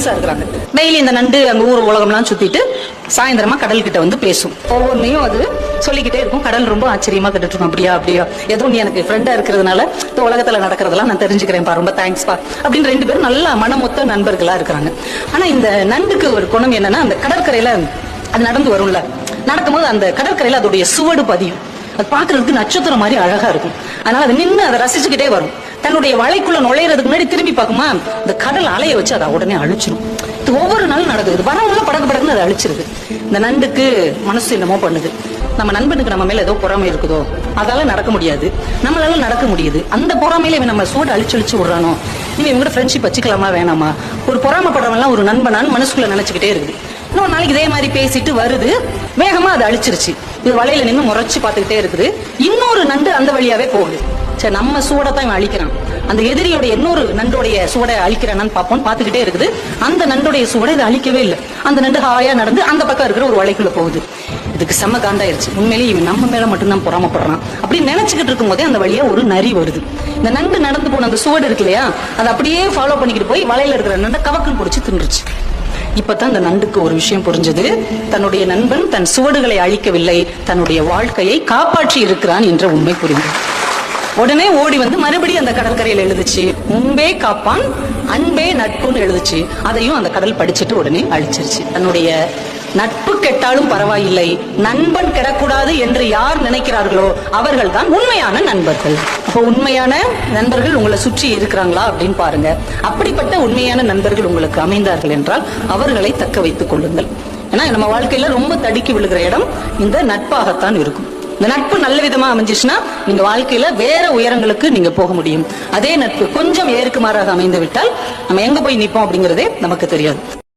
ஃப்ரெண்ட்ஸா இருக்கிறாங்க. டெய்லி இந்த நண்டு அங்க ஊர் உலகம்லாம் சுத்திட்டு சாயந்தரமா கடல் கிட்ட வந்து பேசும். ஒவ்வொன்றையும் அது சொல்லிக்கிட்டே இருக்கும். கடல் ரொம்ப ஆச்சரியமா கேட்டுட்டு இருக்கும் அப்படியா அப்படியா. ஏதோ நீ எனக்கு ஃப்ரெண்டா இருக்கிறதுனால இந்த உலகத்துல நடக்கிறதெல்லாம் நான் தெரிஞ்சுக்கிறேன் பா ரொம்ப தேங்க்ஸ் பா. அப்படின்னு ரெண்டு பேரும் நல்லா மனமொத்த நண்பர்களா இருக்கிறாங்க. ஆனா இந்த நண்டுக்கு ஒரு குணம் என்னன்னா அந்த கடற்கரையில அது நடந்து வரும்ல. நடக்கும்போது அந்த கடற்கரையில அதோடைய சுவடு பதியும். அது பாக்குறதுக்கு நட்சத்திரம் மாதிரி அழகா இருக்கும். அதனால அது நின்று அதை ரசிச்சுக்கிட்டே வரும். தன்னுடைய வலைக்குள்ள நுழையிறதுக்கு முன்னாடி திரும்பி பார்க்குமா? இந்த கடல் அலைய வச்சு அதை உடனே அழிச்சிடும் இது ஒவ்வொரு நாளும் நடக்குது. வரவங்க படக்கு படக்குன்னு அதை அழிச்சிருது. இந்த நண்டுக்கு மனசு என்னமோ பண்ணுது. நம்ம நண்பனுக்கு நம்ம மேல ஏதோ பொறாமை இருக்குதோ அதால நடக்க முடியாது. நம்மளால நடக்க முடியுது. அந்த பொறாமையில இவன் நம்ம சூடு அழிச்சு அழிச்சு விடுறானோ? இவன் இவங்க ஃப்ரெண்ட்ஷிப் வச்சுக்கலாமா வேணாமா? ஒரு பொறாமப்படுறவன்லாம் ஒரு நண்பனான்னு மனசுக்குள்ள நினைச்சுக்கிட்டே இருக்குது. இன்னொரு நாளைக்கு இதே மாதிரி பேசிட்டு வருது. வேகமா அதை அழிச்சிருச்சு. இது வலையில நின்று முறைச்சு பார்த்துக்கிட்டே இருக்குது. இன்னொரு நண்டு அந்த வழியாவே போகுது. சரி நம்ம சூடை தான் இவன் அழிக்கிறான். அந்த எதிரியுடைய இன்னொரு நண்டுடைய சூடை அழிக்கிறானான்னு பார்ப்போம். பார்த்துக்கிட்டே இருக்குது. அந்த நண்டுடைய சூடை இது அழிக்கவே இல்லை. அந்த நண்டு ஹாயா நடந்து அந்த பக்கம் இருக்கிற ஒரு வலைக்குள்ள போகுது. இதுக்கு செம்ம காண்டாயிருச்சு. உண்மையிலேயே இவன் நம்ம மேல மட்டும்தான் பொறாமப்படுறான். அப்படின்னு நினைச்சுக்கிட்டு இருக்கும் போதே அந்த வழியா ஒரு நரி வருது. இந்த நண்டு நடந்து போன அந்த சுவடு இருக்கு இல்லையா? அதை அப்படியே ஃபாலோ பண்ணிக்கிட்டு போய் வலையில இருக்கிற நண்டை கவக்குன்னு பிடிச்சி தின்றுச்சு. இப்பதான் அந்த நண்டுக்கு ஒரு விஷயம் புரிஞ்சது. தன்னுடைய நண்பன் தன் சுவடுகளை அழிக்கவில்லை. தன்னுடைய வாழ்க்கையை காப்பாற்றி இருக்கிறான் என்ற உண்மை புரிந்தது உடனே ஓடி வந்து மறுபடியும் அந்த கடற்கரையில எழுதுச்சு முன்பே காப்பான் அன்பே நட்புன்னு எழுதுச்சு அதையும் அந்த கடல் படிச்சுட்டு உடனே அழிச்சிருச்சு. தன்னுடைய நட்பு கெட்டாலும் பரவாயில்லை. நண்பன் கெடக்கூடாது என்று யார் நினைக்கிறார்களோ அவர்கள் தான் உண்மையான நண்பர்கள். அப்போ உண்மையான நண்பர்கள் உங்களை சுற்றி இருக்கிறாங்களா அப்படின்னு பாருங்க. அப்படிப்பட்ட உண்மையான நண்பர்கள் உங்களுக்கு அமைந்தார்கள் என்றால் அவர்களை தக்க வைத்துக் கொள்ளுங்கள். ஏன்னா நம்ம வாழ்க்கையில ரொம்ப தடுக்கி விழுகிற இடம் இந்த நட்பாகத்தான் இருக்கும். இந்த நட்பு நல்ல விதமா அமைஞ்சிச்சுன்னா நீங்க வாழ்க்கையில வேற உயரங்களுக்கு நீங்க போக முடியும். அதே நட்பு கொஞ்சம் ஏறுக்கு மாறாக அமைந்து விட்டால் நம்ம எங்க போய் நிப்போம் அப்படிங்கறதே நமக்கு தெரியாது.